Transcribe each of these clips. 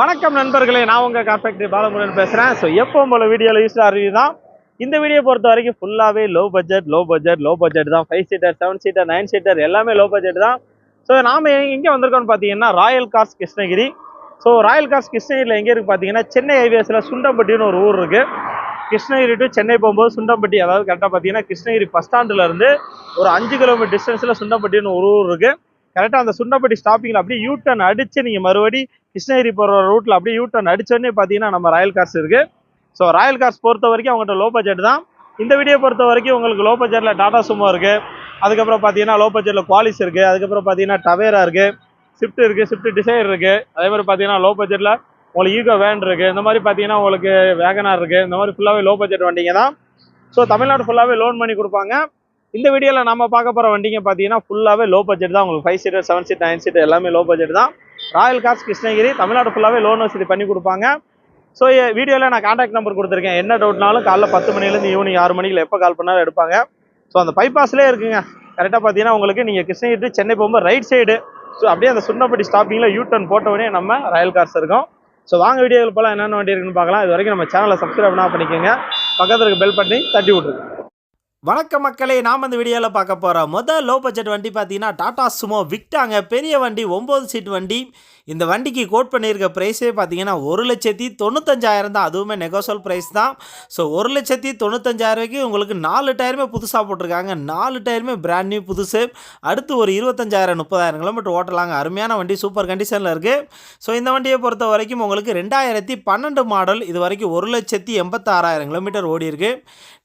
வணக்கம் நண்பர்களே நான் உங்கள் கார்பெக்டரி பாலமுருகன் பேசுகிறேன் ஸோ எப்போ போல வீடியோவில் யூஸ் ரிவ்யூ தான். இந்த வீடியோ பொறுத்த வரைக்கும் ஃபுல்லாகவே low budget low budget low budget தான். Five seater seven seater nine seater எல்லாமே லோ பட்ஜெட் தான். ஸோ நாம் எங்கே வந்திருக்கோம்னு பார்த்தீங்கன்னா Royal Cars Krishnagiri so Royal Cars கிருஷ்ணகிரியில் எங்கே இருக்குது பார்த்தீங்கன்னா சென்னை ஹைவேஸில் சுண்டம்பட்டின்னு ஒரு ஊர் இருக்குது கிருஷ்ணகிரி டு சென்னை போகும்போது சுண்டம்பட்டி அதாவது கரெக்டாக பார்த்தீங்கன்னா கிருஷ்ணகிரி பஸ் ஸ்டாண்டுலேருந்து ஒரு அஞ்சு கிலோமீட்டர் டிஸ்டன்ஸில் சுண்டம்பட்டின்னு ஒரு ஊர் இருக்குது கரெக்டாக அந்த சுண்டப்பட்டி ஸ்டாப்பிங்கில் அப்படியே யூ டர்ன் அடித்து நீங்கள் மறுபடி கிருஷ்ணகிரி போகிற ரூட்டில் அப்படியே யூ டர்ன் அடிச்சோடனே பார்த்தீங்கன்னா நம்ம ராயல் கார்ஸ் இருக்குது ஸோ ராயல் கார்ஸ் பொறுத்த வரைக்கும் அவங்கள்ட்ட லோ பட்ஜெட் தான். இந்த வீடியோ பொறுத்த வரைக்கும் உங்களுக்கு லோ பட்ஜெட்டில் டாடா சுமோ இருக்குது அதுக்கப்புறம் பார்த்தீங்கன்னா லோ பட்ஜெட்டில் குவாலிஸ் இருக்குது அதுக்கப்புறம் பார்த்தீங்கன்னா டவேரா இருக்குது ஸ்விஃப்ட் இருக்குது ஸ்விஃப்ட் டிசைர் இருக்குது அதே மாதிரி பார்த்தீங்கன்னா லோ பட்ஜெட்டில் உங்களுக்கு ஈகோ வேன் இருக்குது இந்த மாதிரி பார்த்தீங்கன்னா உங்களுக்கு வேகனார் இருக்குது இந்த மாதிரி ஃபுல்லாகவே லோ பட்ஜெட் வண்டிங்க தான். ஸோ தமிழ்நாடு ஃபுல்லாகவே லோன் பண்ணி கொடுப்பாங்க. இந்த வீடியோவில் நம்ம பார்க்க போகிற வண்டிங்க பார்த்தீங்கன்னா ஃபுல்லாகவே லோ பட்ஜெட் தான். உங்களுக்கு five seater seven seat nine seat எல்லாமே லோ பட்ஜெட் தான். ராயல் கார்ஸ் கிருஷ்ணகிரி தமிழ்நாடு ஃபுல்லாகவே லோன் வசதி பண்ணி கொடுப்பாங்க. ஸோ வீடியோவில் நான் காண்டாக்ட் நம்பர் கொடுத்துருக்கேன். என்ன டவுட்னாலும் காலைல பத்து மணிலேருந்து ஈவினிங் ஆறு மணிக்கு எப்போ கால் பண்ணாலும் எடுப்பாங்க. ஸோ அந்த பைபாஸ்லேயே இருக்குங்க. கரெக்டாக பார்த்தீங்கன்னா உங்களுக்கு நீங்கள் கிருஷ்ணகிரி சென்னை போகும்போது ரைட் சைடு ஸோ அப்படியே அந்த சுண்ணப்பட்டி ஸ்டாப்பிங்கில் யூ டர்ன் போட்ட உடனே நம்ம ராயல் கார்ஸ் இருக்கும். ஸோ வாங்க வீடியோவில் போல என்னென்ன வண்டி இருக்குன்னு பார்க்கலாம். இது வரைக்கும் நம்ம சேனலை சப்ஸ்கிரைப் பண்ணா பண்ணிக்கோங்க. பக்கத்தில் இருக்க பெல் பண்ணி தட்டி விட்ருங்க வணக்க மக்களே நாம் இந்த வீடியோவில் பார்க்க போகிறோம் முதல் லோ பட்ஜெட் வண்டி பார்த்தீங்கன்னா டாடா சுமோ விக்டாங்க. பெரிய வண்டி ஒம்பது சீட் வண்டி. இந்த வண்டிக்கு கோட் பண்ணியிருக்க ப்ரைஸே பார்த்தீங்கன்னா ஒரு லட்சத்தி தொண்ணூத்தஞ்சாயிரம் தான். அதுவுமே நெகோசல் ப்ரைஸ் தான். ஸோ ஒரு லட்சத்தி தொண்ணூத்தஞ்சாயிரூபாய்க்கு உங்களுக்கு நாலு டயருமே புதுசாக போட்டிருக்காங்க. நாலு டயருமே பிராண்ட் நியூ புதுசு. அடுத்து ஒரு இருபத்தஞ்சாயிரம் முப்பதாயிரம் கிலோமீட்டர் ஓட்டலாங்க. அருமையான வண்டி சூப்பர் கண்டிஷனில் இருக்குது ஸோ இந்த வண்டியை பொறுத்த வரைக்கும் உங்களுக்கு ரெண்டாயிரத்தி பன்னெண்டு மாடல் இது வரைக்கும் ஒரு லட்சத்தி எண்பத்தாறாயிரம் கிலோமீட்டர் ஓடி இருக்கு.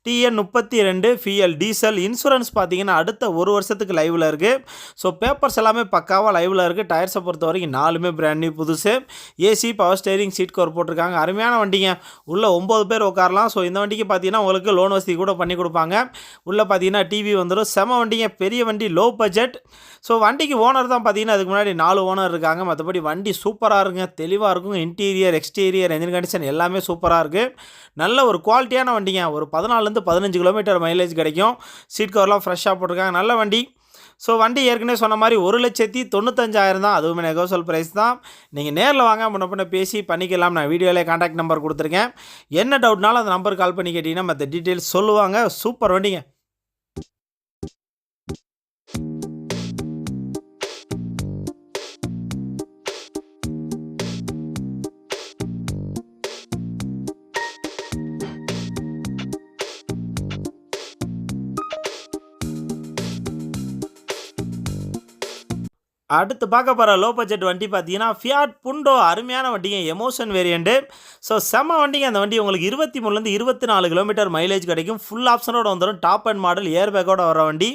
டிஎன் முப்பத்தி ரெண்டு ஃபிஎல் டீசல் இன்சூரன்ஸ் பார்த்தீங்கன்னா அடுத்த ஒரு வருஷத்துக்கு லைவில் இருக்குது ஸோ பேப்பர்ஸ் எல்லாமே பக்காவாக லைவில் இருக்குது டயர்ஸை பொறுத்த வரைக்கும் நாலுமே பிராண்ட் நியூ புதுசு. AC power steering seat cover போட்டிருக்காங்க. அருமையான வண்டிங்க. உள்ளே ஒம்பது பேர் உட்காரலாம். ஸோ இந்த வண்டிக்கு பார்த்தீங்கன்னா உங்களுக்கு லோன் வசதி கூட பண்ணி கொடுப்பாங்க. உள்ளே பார்த்தீங்கன்னா டிவி வந்துடும் செம வண்டிங்க. பெரிய வண்டி லோ பட்ஜெட் ஸோ வண்டிக்கு ஓனர் தான் பார்த்தீங்கன்னா அதுக்கு முன்னாடி நாலு ஓனர் இருக்காங்க. மற்றபடி வண்டி சூப்பராக இருக்குங்க. தெளிவாக இருக்கும். இன்டீரியர் எக்ஸ்டீரியர் என்ஜின் கண்டிஷன் எல்லாமே சூப்பராக இருக்குது நல்ல ஒரு குவாலிட்டியான வண்டிங்க. ஒரு பதினாலுலேருந்து பதினஞ்சு கிலோமீட்டர் மைலேஜ் கிடைக்கும். சீட் கவர்லாம் ஃப்ரெஷ்ஷாக போட்டிருக்காங்க. நல்ல வண்டி. ஸோ வண்டி ஏற்கனவே சொன்ன மாதிரி ஒரு லட்சத்தி தொண்ணூத்தஞ்சாயிரம் தான். அதுவுமே நெகோசல் ப்ரைஸ் தான். நீங்கள் நேரில் வாங்க முன்ன பின்ன பேசி பண்ணிக்கலாம். நான் வீடியோவிலே காண்டாக்ட் நம்பர் கொடுத்துருக்கேன். என்ன டவுட்னாலும் அந்த நம்பர் கால் பண்ணி கேட்டிங்கன்னா மற்ற டீட்டெயில்ஸ் சொல்லுவாங்க. சூப்பர் வண்டிங்க. அடுத்து பார்க்க போகிற லோ பட்ஜெட் வண்டி பார்த்தீங்கன்னா ஃபியாட் புண்டோ அருமையான வண்டிங்க எமோஷன் வேரியண்ட்டு ஸோ செம்ம வண்டிங்க. அந்த வண்டி உங்களுக்கு இருபத்தி மூணுலேருந்து இருபத்தி நாலு கிலோமீட்டர் மைலேஜ் கிடைக்கும். ஃபுல் ஆப்ஷனோட வந்துடும் டாப் அண்ட் மாடல் ஏர் பேக்கோட வர வண்டி.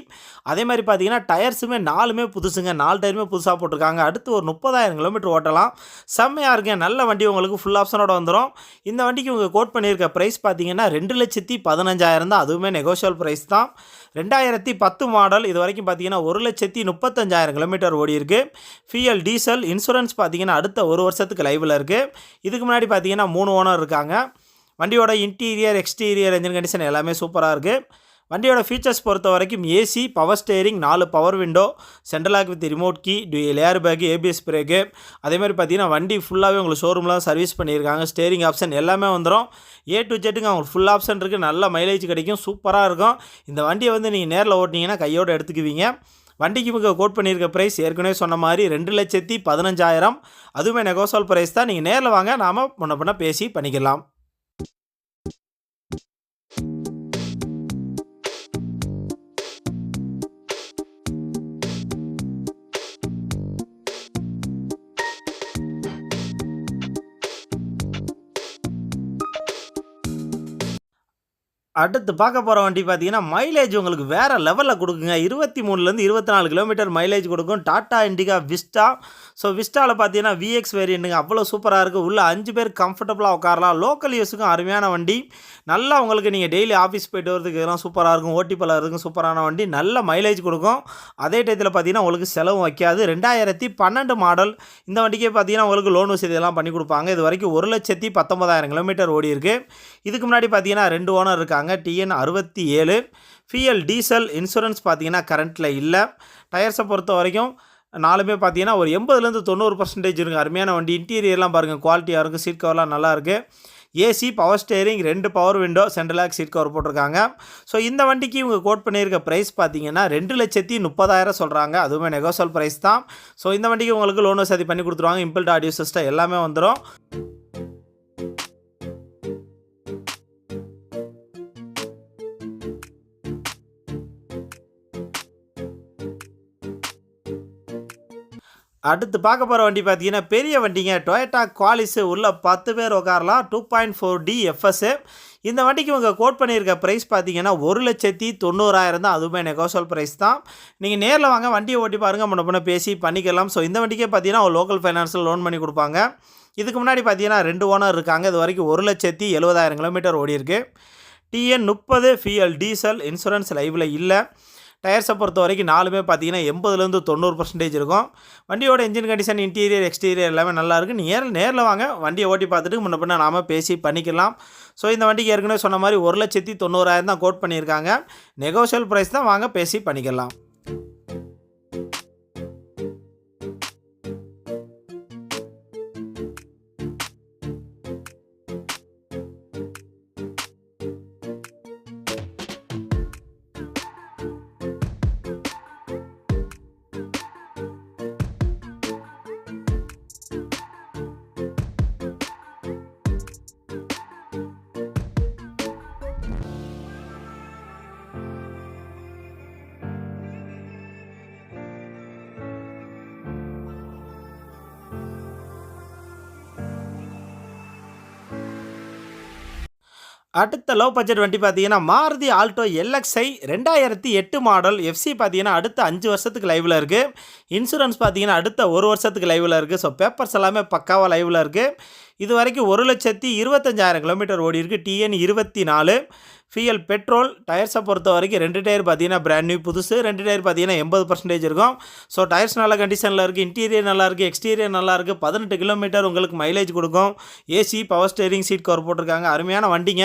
அதே மாதிரி பார்த்தீங்கன்னா டயர்ஸுமே நாலுமே புதுசுங்க. நாலு டயருமே புதுசாக போட்டிருக்காங்க. அடுத்து ஒரு முப்பதாயிரம் கிலோமீட்டர் ஓட்டலாம். செம்மையாக இருக்குங்க. நல்ல வண்டி உங்களுக்கு ஃபுல் ஆப்ஷனோட வந்துடும் இந்த வண்டிக்கு உங்கள் கோட் பண்ணியிருக்க ப்ரைஸ் பார்த்தீங்கன்னா ரெண்டு லட்சத்தி பதினஞ்சாயிரம் தான். அதுவுமே நெகோஷியல் ப்ரைஸ் தான். ரெண்டாயிரத்தி பத்து மாடல் இது வரைக்கும் பார்த்தீங்கன்னா ஒரு லட்சத்தி முப்பத்தஞ்சாயிரம் கிலோமீட்டர் ஓடி இருக்கு ஃபிஎல் டீசல் இன்சூரன்ஸ் பார்த்தீங்கன்னா அடுத்த ஒரு வருஷத்துக்கு லைவில் இருக்குது இதுக்கு முன்னாடி பார்த்தீங்கன்னா மூணு ஓனர் இருக்காங்க. வண்டியோட இன்டீரியர் எக்ஸ்டீரியர் என்ஜின் கண்டிஷன் எல்லாமே சூப்பராக இருக்குது வண்டியோட ஃபீச்சர்ஸ் பொறுத்த வரைக்கும் ஏசி பவர் ஸ்டேரிங் நாலு power window central lock with remote key dual air bag ABS brake அதேமாதிரி பார்த்தீங்கன்னா வண்டி ஃபுல்லாகவே உங்களுக்கு ஷோரூமில் சர்வீஸ் பண்ணியிருக்காங்க. ஸ்டேரிங் ஆப்ஷன் எல்லாமே வந்துடும் ஏ டு ஜெட்டுங்க அவங்களுக்கு ஃபுல் ஆப்ஷன் இருக்குது நல்ல மைலேஜ் கிடைக்கும். சூப்பராக இருக்கும். இந்த வண்டியை வந்து நீங்கள் நேரில் ஓட்டினீங்கன்னா கையோடு எடுத்துக்குவீங்க. வண்டிக்கு இவங்க கோட் பண்ணியிருக்க ப்ரைஸ் ஏற்கனவே சொன்ன மாதிரி ரெண்டு லட்சத்தி பதினஞ்சாயிரம். அதுவுமே நெகோசோல் ப்ரைஸ் தான். நீங்கள் நேரில் வாங்க. நாம் முன்ன பின்ன பேசி பண்ணிக்கலாம். அடுத்து பார்க்க போகிற வண்டி பார்த்தீங்கன்னா மைலேஜ் உங்களுக்கு வேறு லெவலில் கொடுக்குங்க. இருபத்தி மூணுலேருந்து இருபத்தி நாலு கிலோமீட்டர் மைலேஜ் கொடுக்கும். டாட்டா இண்டிகா விஸ்டா ஸோ விஸ்டாவில் பார்த்தீங்கன்னா விஎக்ஸ் வேரியண்ட்டுங்க அவ்வளோ சூப்பராக இருக்குது உள்ள அஞ்சு பேர் கம்ஃபர்டபுளாக உட்காரலாம். லோக்கல் யூஸுக்கும் அருமையான வண்டி. நல்லா உங்களுக்கு நீங்கள் டெய்லி ஆஃபீஸ் போயிட்டு வரதுக்கு இதெல்லாம் சூப்பராக இருக்கும். ஓட்டி பழகிறதுக்கும் சூப்பரான வண்டி. நல்ல மைலேஜ் கொடுக்கும். அதே டயத்தில் பார்த்தீங்கன்னா உங்களுக்கு செலவும் வைக்காது. ரெண்டாயிரத்தி பன்னெண்டு மாடல் இந்த வண்டிக்கே பார்த்தீங்கன்னா உங்களுக்கு லோன் வசதி எல்லாம் பண்ணி கொடுப்பாங்க. இது வரைக்கும் ஒரு லட்சத்தி பத்தொன்பதாயிரம் கிலோமீட்டர் ஓடி இருக்குது இதுக்கு முன்னாடி பார்த்தீங்கன்னா ரெண்டு ஓனர் இருக்காங்க. டிஎன் அறுபத்தி ஏழு. ஃபிஎல் டீசல் இன்சூரன்ஸ் பார்த்தீங்கன்னா கரண்ட்டில் இல்லை. டயர்ஸை பொறுத்த வரைக்கும் நாலுமே பார்த்தீங்கன்னா ஒரு எண்பதுலேருந்து தொண்ணூறு பர்சன்டேஜ் இருக்குது அருமையான வண்டி. இன்டீரியர்லாம் பாருங்கள் குவாலிட்டியாக இருக்குது சீட் கவர்லாம் நல்லாயிருக்கு ஏசி பவர் ஸ்டேரிங் ரெண்டு power window central lock seat cover போட்டிருக்காங்க. ஸோ இந்த வண்டிக்கு இவங்க கோட் பண்ணியிருக்க ப்ரைஸ் பார்த்தீங்கன்னா ரெண்டு லட்சத்தி முப்பதாயிரம் சொல்கிறாங்க அதுவுமே நெகோசல் ப்ரைஸ் தான். ஸோ இந்த வண்டிக்கு உங்களுக்கு லோன் வசதி பண்ணி கொடுத்துருவாங்க. இம்பிள்ட் ஆடியோ சிஸ்டம் எல்லாமே வந்துடும் அடுத்து பார்க்க போகிற வண்டி பார்த்தீங்கன்னா பெரிய வண்டிங்க. டொயட்டா குவாலிஸு உள்ள பத்து பேர் உட்காரலாம். டூ பாயிண்ட் ஃபோர் டி எஃப்எஸ்ஸு இந்த வண்டிக்கு இவங்க கோட் பண்ணியிருக்க ப்ரைஸ் பார்த்தீங்கன்னா ஒரு லட்சத்தி தொண்ணூறாயிரம் தான். அதுவுமே நெகோசல் ப்ரைஸ் தான். நீங்கள் நேரில் வாங்க வண்டியை ஓட்டி பாருங்கள் முன்ன பண்ண பேசி பண்ணிக்கலாம். ஸோ இந்த வண்டிக்கே பார்த்தீங்கன்னா ஒரு லோக்கல் ஃபைனான்ஸில் லோன் பண்ணி கொடுப்பாங்க. இதுக்கு முன்னாடி பார்த்தீங்கன்னா ரெண்டு ஓனர் இருக்காங்க. இது வரைக்கும் ஒரு லட்சத்தி எழுபதாயிரம் கிலோமீட்டர் ஓடிருக்கு டிஎன் முப்பது ஃபிஎல் டீசல் இன்சூரன்ஸ் லைவில் இல்லை. டயர்ஸை பொறுத்த வரைக்கும் நாலுமே பார்த்தீங்கன்னா எண்பதுலேருந்து தொண்ணூறு பர்சன்டேஜ் இருக்கும். வண்டியோட இன்ஜின் கண்டிஷன் இன்டீரியர் எக்ஸ்டீரியர் எல்லாமே நல்லாயிருக்கு நேரில் நேரில் வாங்க. வண்டியை ஓட்டி பார்த்துட்டு முன்ன பின்ன நாம் பேசி பண்ணிக்கலாம். ஸோ இந்த வண்டிக்கு ஏற்கனவே சொன்ன மாதிரி ஒரு லட்சத்தி தொண்ணூறாயிரம் தான் கோட் பண்ணியிருக்காங்க. நெகோஷியல் ப்ரைஸ் தான் வாங்க பேசி பண்ணிக்கலாம். அடுத்த லோ பட்ஜெட் வண்டி பார்த்தீங்கன்னா மாருதி ஆல்டோ எல்எக்ஸ்ஐ ரெண்டாயிரத்தி எட்டு மாடல் எஃப்சி பார்த்தீங்கன்னா அடுத்த அஞ்சு வருஷத்துக்கு லைவில் இருக்குது இன்சூரன்ஸ் பார்த்தீங்கன்னா அடுத்த ஒரு வருஷத்துக்கு லைவில் இருக்குது ஸோ பேப்பர்ஸ் எல்லாமே பக்காவாக லைவில் இருக்குது இது வரைக்கும் ஒரு லட்சத்தி இருபத்தஞ்சாயிரம் கிலோமீட்டர் ஓடி இருக்குது டிஎன் இருபத்தி நாலு. ஃபியல் பெட்ரோல் டயர்ஸை பொறுத்த வரைக்கும் ரெண்டு டயர் பார்த்தீங்கன்னா பிராண்ட் நியூ புதுசு ரெண்டு டயர் பார்த்தீங்கன்னா எண்பது பர்சன்டேஜ் இருக்கும். ஸோ டயர்ஸ் நல்ல கண்டிஷனில் இருக்குது இன்டீரியர் நல்லாயிருக்கு எக்ஸ்டீரியர் நல்லாயிருக்கு பதினெட்டு கிலோமீட்டர் உங்களுக்கு மைலேஜ் கொடுக்கும். AC power steering seat cover போட்டிருக்காங்க. அருமையான வண்டிங்க.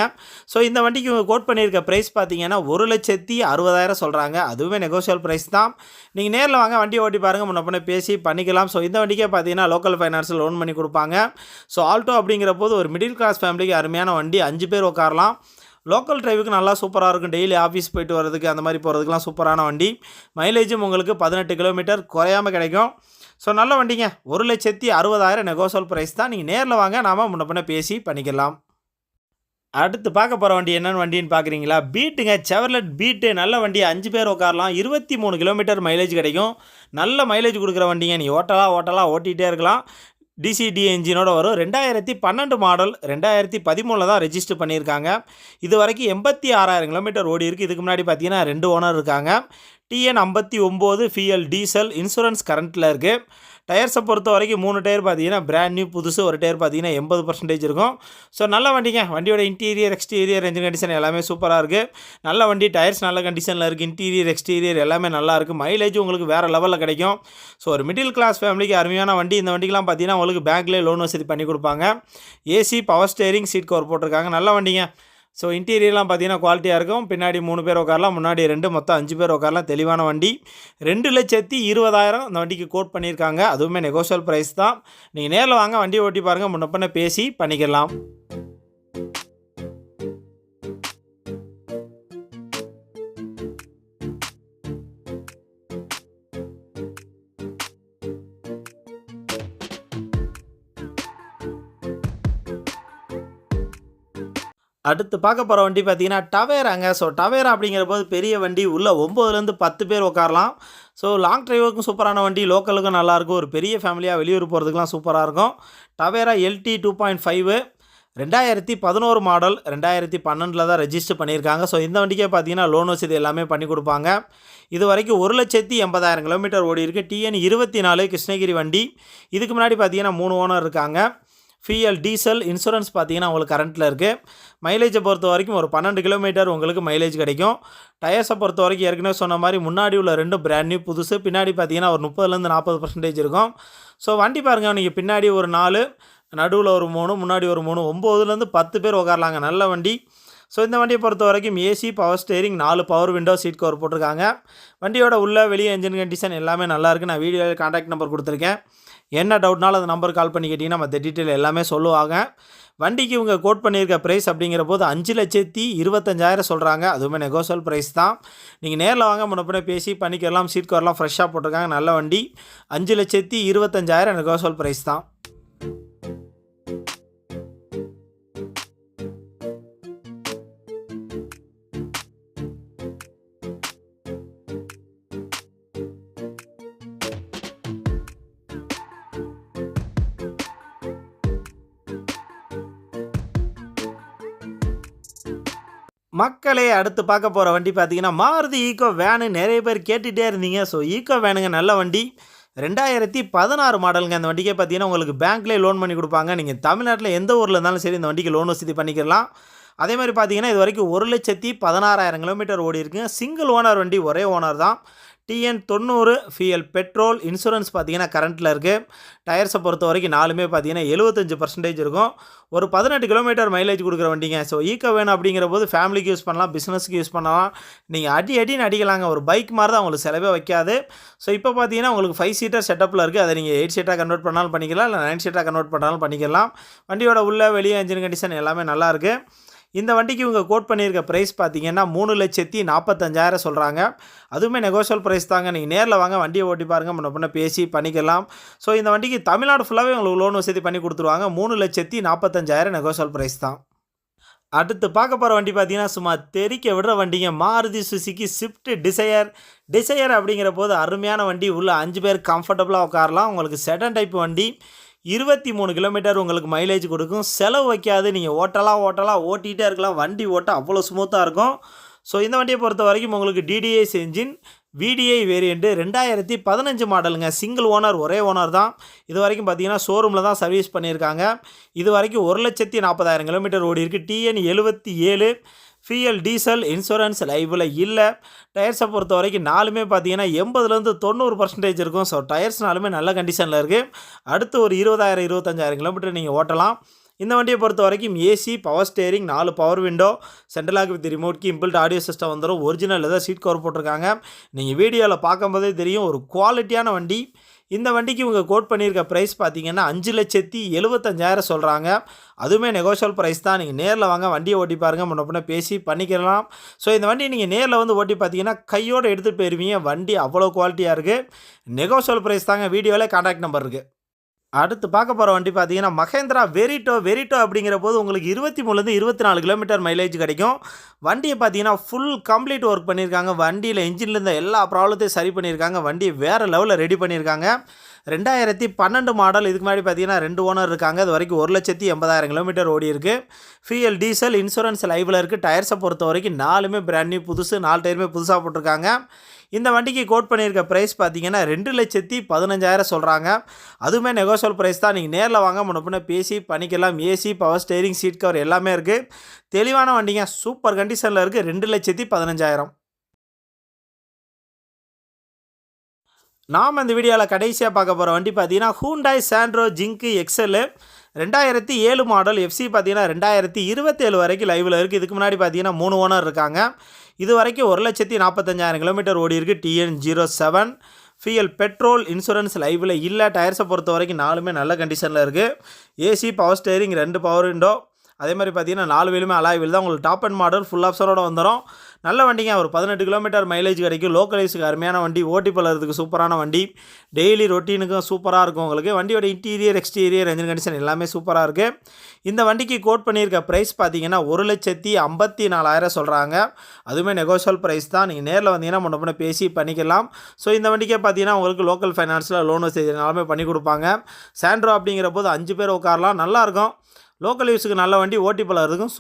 ஸோ இந்த வண்டிக்கு கோட் பண்ணியிருக்க ப்ரைஸ் பார்த்தீங்கன்னா ஒரு லட்சத்தி அறுபதாயிரம் சொல்கிறாங்க அதுவுமே நெகோஷியல் ப்ரைஸ் தான். நீங்கள் நேரில் வாங்க வண்டி ஓட்டி பாருங்கள் முன்ன பேசி பண்ணிக்கலாம். ஸோ இந்த வண்டிக்கே பார்த்தீங்கன்னா லோக்கல் ஃபைனான்ஸில் லோன் பண்ணி கொடுப்பாங்க. ஸோ ஆல்டோ அப்படிங்கிற போது ஒரு மிடில் கிளாஸ் ஃபேமிலிக்கு அருமையான வண்டி. அஞ்சு பேர் உட்காரலாம். லோக்கல் டிரைவுக்கு நல்லா சூப்பராக இருக்கும். டெய்லி ஆஃபீஸ் போயிட்டு வரதுக்கு அந்த மாதிரி போகிறதுக்குலாம் சூப்பரான வண்டி. மைலேஜும் உங்களுக்கு பதினெட்டு கிலோமீட்டர் குறையாமல் கிடைக்கும். ஸோ நல்ல வண்டிங்க. ஒரு லட்சத்தி அறுபதாயிரம் நெகோசல் ப்ரைஸ் தான். நீங்கள் நேரில் வாங்க. நாம் முன்ன பின்ன பேசி பண்ணிக்கலாம். அடுத்து பார்க்க போகிற வண்டி என்னென்னு வண்டின்னு பார்க்குறீங்களா பீட்டுங்க. Chevrolet beat. நல்ல வண்டி. அஞ்சு பேர் உட்காரலாம். இருபத்தி மூணு கிலோமீட்டர் மைலேஜ் கிடைக்கும். நல்ல மைலேஜ் கொடுக்குற வண்டிங்க. நீ ஓட்டலாம் ஓட்டலாம் ஓட்டிகிட்டே இருக்கலாம். டிசிடி என்ஜினோட வரும். ரெண்டாயிரத்தி பன்னெண்டு மாடல் ரெண்டாயிரத்தி பதிமூணில் தான் ரெஜிஸ்டர் பண்ணியிருக்காங்க. இது வரைக்கும் எண்பத்தி ஆறாயிரம் கிலோமீட்டர் ஓடி இருக்குது இதுக்கு முன்னாடி பார்த்தீங்கன்னா ரெண்டு ஓனர் இருக்காங்க. டிஎன் ஐம்பத்தி ஒம்பது ஃபிஎல் டீசல் இன்சூரன்ஸ் கரண்ட்டில் இருக்குது டயர்ஸை பொறுத்த வரைக்கும் மூணு டயர் பார்த்தீங்கன்னா பிராண்ட் நியூ புதுசு. ஒரு டயர் பார்த்தீங்கன்னா எண்பது பர்சன்டேஜ் இருக்கும். ஸோ நல்ல வண்டிங்க. வண்டியோட இன்டீரியர் எக்ஸ்டீரியர் என்ஜின் கண்டிஷன் எல்லாமே சூப்பராக இருக்குது நல்ல வண்டி டயர்ஸ் நல்ல கண்டிஷனில் இருக்குது இன்டீரியர் எக்ஸ்டீரியர் எல்லாமே நல்லா இருக்குது மைலேஜ் உங்களுக்கு வேறு லெவலில் கிடைக்கும். ஸோ ஒரு மிடில் கிளாஸ் ஃபேமிலிக்கு அருமையான வண்டி. இந்த வண்டிக்கெலாம் பார்த்தீங்கன்னா உங்களுக்கு பேங்க்லேயே லோன் வசதி பண்ணி கொடுப்பாங்க. AC power steering seat cover போட்டிருக்காங்க. நல்ல வண்டிங்க. ஸோ இன்டீரியர்லாம் பார்த்தீங்கன்னா குவாலிட்டியாக இருக்கும். பின்னாடி மூணு பேர் உட்காரலாம் முன்னாடி ரெண்டு மொத்தம் அஞ்சு பேர் உட்காரலாம். தெளிவான வண்டி. ரெண்டு லட்சத்தி இருபதாயிரம் அந்த வண்டிக்கு கோட் பண்ணியிருக்காங்க. அதுவுமே நெகோஷியல் ப்ரைஸ் தான். நீங்கள் நேரில் வாங்க வண்டியை ஓட்டி பாருங்கள் முன்ன பேசி பண்ணிக்கலாம். அடுத்து பார்க்க போகிற வண்டி பார்த்தீங்கன்னா டவேராங்க. ஸோ டவேரா அப்படிங்கிற போது பெரிய வண்டி. உள்ளே ஒம்போதுலேருந்து பத்து பேர் உட்காரலாம். ஸோ லாங் டிரைவருக்கும் சூப்பரான வண்டி. லோக்கலுக்கும் நல்லாயிருக்கும் ஒரு பெரிய ஃபேமிலியாக வெளியூர் போகிறதுக்குலாம் சூப்பராக இருக்கும். Tavera LT two point five ரெண்டாயிரத்தி பதினோரு மாடல் ரெண்டாயிரத்தி பன்னெண்டில் தான் ரெஜிஸ்டர் பண்ணியிருக்காங்க. ஸோ இந்த வண்டிக்கே பார்த்தீங்கன்னா லோன் வசதி எல்லாமே பண்ணி கொடுப்பாங்க. இது வரைக்கும் ஒரு லட்சத்தி எண்பதாயிரம் கிலோமீட்டர் ஓடி இருக்குது டிஎன் இருபத்தி நாலு கிருஷ்ணகிரி வண்டி. இதுக்கு முன்னாடி பார்த்தீங்கன்னா மூணு ஓனர் இருக்காங்க. ஃபிஎல் டீசல் இன்சூரன்ஸ் பார்த்தீங்கன்னா உங்களுக்கு கரண்ட்டில் இருக்குது மைலேஜை பொறுத்த வரைக்கும் ஒரு பன்னெண்டு கிலோமீட்டர் உங்களுக்கு மைலேஜ் கிடைக்கும். டயர்ஸை பொறுத்த வரைக்கும் ஏற்கனவே சொன்ன மாதிரி முன்னாடி உள்ள ரெண்டும் பிராண்ட் நியூ புதுசு பின்னாடி பார்த்தீங்கன்னா ஒரு முப்பதுலேருந்து நாற்பது பர்சன்டேஜ் இருக்கும். ஸோ வண்டி பாருங்கள் நீங்கள் பின்னாடி ஒரு நாலு நடுவில் ஒரு மூணு முன்னாடி ஒரு மூணு ஒம்போதுலேருந்து பத்து பேர் உட்காரலாங்க நல்ல வண்டி. ஸோ இந்த வண்டியை பொறுத்த வரைக்கும் ஏசி பவர் ஸ்டேரிங் நாலு பவர் விண்டோ சீட் கவர் போட்டிருக்காங்க. வண்டியோட உள்ள வெளியே என்ஜின் கண்டிஷன் எல்லாமே நல்லாயிருக்கு நான் வீடியோவில் கான்டாக்ட் நம்பர் கொடுத்துருக்கேன். என்ன டவுட்னாலும் அந்த நம்பர் கால் பண்ணி கேட்டிங்கன்னா மற்ற டீட்டெயில் எல்லாமே சொல்லுவாங்க. வண்டிக்கு இவங்க கோட் பண்ணியிருக்க ப்ரைஸ் அப்படிங்கிற போது அஞ்சு லட்சத்தி இருபத்தஞ்சாயிரம் சொல்கிறாங்க அதுவுமே நெகோசியல் ப்ரைஸ் தான். நீங்கள் நேரில் வாங்க முன்னப்பின பேசி பண்ணிக்கலாம். சீட் கவர்லாம் ஃப்ரெஷ்ஷாக போட்டிருக்காங்க. நல்ல வண்டி. அஞ்சு லட்சத்தி இருபத்தஞ்சாயிரம் நெகோசியல் ப்ரைஸ் தான். மக்களே அடுத்து பார்க்க போகிற வண்டி பார்த்தீங்கன்னா மாருதி ஈக்கோ வேனு நிறைய பேர் கேட்டுகிட்டே இருந்தீங்க. ஸோ ஈக்கோ வேனுங்க நல்ல வண்டி. ரெண்டாயிரத்தி பதினாறு மாடலுங்க அந்த வண்டிக்கே பார்த்தீங்கன்னா உங்களுக்கு பேங்க்லேயே லோன் பண்ணி கொடுப்பாங்க. நீங்கள் தமிழ்நாட்டில் எந்த ஊரில் இருந்தாலும் சரி இந்த வண்டிக்கு லோன் வசதி பண்ணிக்கலாம். அதே மாதிரி பார்த்தீங்கன்னா இது வரைக்கும் ஒரு லட்சத்தி பதினாறாயிரம் கிலோமீட்டர் ஓடி இருக்குங்க சிங்கிள் ஓனர் வண்டி ஒரே ஓனர் தான். டிஎன் தொண்ணூறு ஃபியல் பெட்ரோல் இன்சூரன்ஸ் பார்த்தீங்கன்னா கரண்ட்டில் இருக்குது டயர்ஸை பொறுத்த வரைக்கும் நாலுமே பார்த்தீங்கன்னா எழுபத்தஞ்சு பர்சன்டேஜ் இருக்கும். ஒரு பதினெட்டு கிலோமீட்டர் மைலேஜ் கொடுக்குற வண்டிங்க. ஸோ ஈக்கோ வேணும் அப்படிங்கிற போது ஃபேமிலிக்கு யூஸ் பண்ணலாம் பிஸ்னஸ்க்கு யூஸ் பண்ணலாம். நீங்கள் அடி அடின்னு அடிக்கலாங்க. ஒரு பைக் மாதிரி தான் உங்களுக்கு செலவே வைக்காது. ஸோ இப்போ பார்த்தீங்கன்னா உங்களுக்கு ஃபைவ் சீட்டர் செட்டப்பில் இருக்குது அதை நீங்கள் எயிட் சீட்டாக கன்வெர்ட் பண்ணாலும் பண்ணிக்கலாம் இல்லை நைன் சீட்டாக கன்வெர்ட் பண்ணாலும் பண்ணிக்கலாம். வண்டியோட உள்ள வெளியே இன்ஜின் கண்டிஷன் எல்லாமே நல்லா இருக்குது இந்த வண்டிக்கு இவங்க கோட் பண்ணியிருக்க ப்ரைஸ் பார்த்தீங்கன்னா மூணு லட்சத்தி நாற்பத்தஞ்சாயிரம் சொல்கிறாங்க அதுவுமே நெகோஷியல் ப்ரைஸ் தாங்க. நீங்கள் நேரில் வாங்க வண்டியை ஓட்டி பாருங்கள் முன்ன பின்ன பேசி பண்ணிக்கலாம். ஸோ இந்த வண்டிக்கு தமிழ்நாடு ஃபுல்லாகவே உங்களுக்கு லோன் வசதி பண்ணி கொடுத்துருவாங்க. மூணு லட்சத்தி நாற்பத்தஞ்சாயிரம் நெகோஷியல் ப்ரைஸ் தான். அடுத்து பார்க்க போகிற வண்டி பார்த்தீங்கன்னா சும்மா தெறிக்க விடுற வண்டிங்க. Maruti Suzuki Swift Dzire Dzire அப்படிங்கிற போது அருமையான வண்டி. உள்ள அஞ்சு பேர் கம்ஃபர்டபுளாக உட்காரலாம். உங்களுக்கு செடன் டைப் வண்டி. இருபத்தி மூணு கிலோமீட்டர் உங்களுக்கு மைலேஜ் கொடுக்கும். செலவு வைக்காது. நீங்கள் ஓட்டலாம் ஓட்டலாம் ஓட்டிகிட்டே இருக்கலாம். வண்டி ஓட்ட அவ்வளோ ஸ்மூத்தாக இருக்கும். ஸோ இந்த வண்டியை பொறுத்த வரைக்கும் உங்களுக்கு டிடிஐஸ் என்ஜின் விடிஐ வேரியண்ட்டு ரெண்டாயிரத்தி பதினஞ்சு மாடலுங்க. சிங்கிள் ஓனர் ஒரே ஓனர் தான். இது வரைக்கும் பார்த்தீங்கன்னா ஷோரூமில் தான் சர்வீஸ் பண்ணியிருக்காங்க. இது வரைக்கும் ஒரு லட்சத்தி நாற்பதாயிரம் கிலோமீட்டர் ஓடி இருக்குது டிஎன் எழுபத்தி ஏழு. ஃபிஎல் டீசல் இன்சூரன்ஸ் லைவில் இல்லை. டயர்ஸை பொறுத்த வரைக்கும் நாலுமே பார்த்தீங்கன்னா எண்பதுலேருந்து தொண்ணூறு பர்சன்டேஜ் இருக்கும். ஸோ டயர்ஸ்னாலுமே நல்ல கண்டிஷனில் இருக்குது அடுத்து ஒரு இருபதாயிரம் இருபத்தஞ்சாயிரம் கிலோமீட்டர் நீங்கள் ஓட்டலாம். இந்த வண்டியை பொறுத்த வரைக்கும் ஏசி பவர் ஸ்டேரிங் நாலு power window central lock with remote key inbuilt audio system வந்துடும் ஒரிஜினல் ஏதாவது சீட் கவர் போட்டிருக்காங்க. நீங்கள் வீடியோவில் பார்க்கும்போதே தெரியும் ஒரு குவாலிட்டியான வண்டி. இந்த வண்டிக்கு இவங்க கோட் பண்ணியிருக்க ப்ரைஸ் பார்த்தீங்கன்னா அஞ்சு லட்சத்தி எழுபத்தஞ்சாயிரம் சொல்கிறாங்க அதுவுமே நெகோஷியல் ப்ரைஸ் தான். நீங்கள் நேரில் வாங்க வண்டியை ஓட்டி பாருங்கள் முன்ன பின்ன பேசி பண்ணிக்கலாம். ஸோ இந்த வண்டி நீங்கள் நேரில் வந்து ஓட்டி பார்த்தீங்கன்னா கையோடு எடுத்துகிட்டு போயிருவீங்க. வண்டி அவ்வளோ குவாலிட்டியாக இருக்குது நெகோஷியல் ப்ரைஸ் தாங்க. வீடியோவில் கான்டாக்ட் நம்பர் இருக்குது அடுத்து பார்க்க போகிற வண்டி பார்த்தீங்கன்னா மகேந்திரா வெரிட்டோ வெரிட்டோ அப்படிங்கிற போது உங்களுக்கு இருபத்தி மூணுலேருந்து இருபத்தி நாலு கிலோமீட்டர் மைலேஜ் கிடைக்கும். வண்டியை பார்த்தீங்கன்னா ஃபுல் கம்ப்ளீட் ஒர்க் பண்ணியிருக்காங்க. வண்டியில் இன்ஜினில் இருந்த எல்லா ப்ராப்ளத்தையும் சரி பண்ணியிருக்காங்க. வண்டியை வேறு லெவலில் ரெடி பண்ணியிருக்காங்க. ரெண்டாயிரத்தி பன்னெண்டு மாடல் இதுக்கு முன்னாடி பார்த்தீங்கன்னா ரெண்டு ஓனர் இருக்காங்க. அது வரைக்கும் ஒரு லட்சத்தி எண்பதாயிரம் கிலோமீட்டர் ஓடி இருக்குது ஃபியல் டீசல் இன்சூரன்ஸ் லைவில் இருக்குது டயர்ஸை பொறுத்த வரைக்கும் நாலுமே பிராண்ட் நியூ புதுசு. நாலு டயருமே புதுசாக போட்டிருக்காங்க. இந்த வண்டிக்கு கோட் பண்ணியிருக்க ப்ரைஸ் பார்த்தீங்கன்னா ரெண்டு லட்சத்தி பதினஞ்சாயிரம் சொல்கிறாங்க அதுவுமே நெகோசியல் ப்ரைஸ் தான். நீங்கள் நேரில் வாங்க முன்ன பேசி பண்ணிக்கலாம் AC power steering seat cover எல்லாமே இருக்குது தெளிவான வண்டிங்க. சூப்பர் கண்டிஷனில் இருக்குது ரெண்டு லட்சத்தி பதினஞ்சாயிரம். நாம் இந்த வீடியோவில் கடைசியாக பார்க்க போகிற வண்டி பார்த்தீங்கன்னா ஹூண்டாய் சாண்ட்ரோ ஜிங்கு எக்ஸலு ரெண்டாயிரத்தி ஏழு மாடல் எஃப்சி பார்த்தீங்கன்னா ரெண்டாயிரத்தி இருபத்தேழு வரைக்கும் லைவில் இருக்குது இதுக்கு முன்னாடி பார்த்தீங்கன்னா மூணு ஓனர் இருக்காங்க. இது வரைக்கும் ஒரு லட்சத்தி நாற்பத்தஞ்சாயிரம் கிலோமீட்டர் ஓடி இருக்குது TN zero seven fuel petrol insurance லைவில் இல்லை. டயர்ஸை பொறுத்த வரைக்கும் நாலுமே நல்ல கண்டிஷனில் இருக்குது ஏசி பவர் ஸ்டேரிங் ரெண்டு பவர் விண்டோ அதே மாதிரி பார்த்தீங்கன்னா நாலு வீலுமே அலாய் வீல் தான். உங்களுக்கு டாப் அண்ட் மாடல் ஃபுல் ஆப்ஷனோட வந்துடும் நல்ல வண்டிங்க. ஒரு பதினெட்டு கிலோமீட்டர் மைலேஜ் கிடைக்கும் லோக்கலைஸுக்கு அருமையான வண்டி. ஓட்டி பழகிறதுக்கு சூப்பரான வண்டி. டெய்லி ரொட்டீனுக்கும் சூப்பராக இருக்கும் உங்களுக்கு. வண்டியோட இன்டீரியர் எக்ஸ்டீரியர் என்ஜின் கண்டிஷன் எல்லாமே சூப்பராக இருக்குது இந்த வண்டிக்கு கோட் பண்ணியிருக்க ப்ரைஸ் பார்த்தீங்கன்னா ஒரு லட்சத்தி ஐம்பத்தி நாலாயிரம் சொல்கிறாங்க அதுவுமே நெகோஷியல் ப்ரைஸ் தான். நீங்கள் நேரில் வந்தீங்கன்னா முன்ன பின்ன பேசி பண்ணிக்கலாம். ஸோ இந்த வண்டிக்கே பார்த்தீங்கன்னா உங்களுக்கு லோக்கல் ஃபைனான்ஸில் லோன் வசதினாலுமே எல்லாமே பண்ணி கொடுப்பாங்க. சாண்ட்ரோ அப்படிங்கிற போது அஞ்சு பேர் உட்காரலாம். நல்லாயிருக்கும் லோக்கல் யூஸுக்கு நல்ல வண்டி. ஓட்டி பழகிறதுக்கும்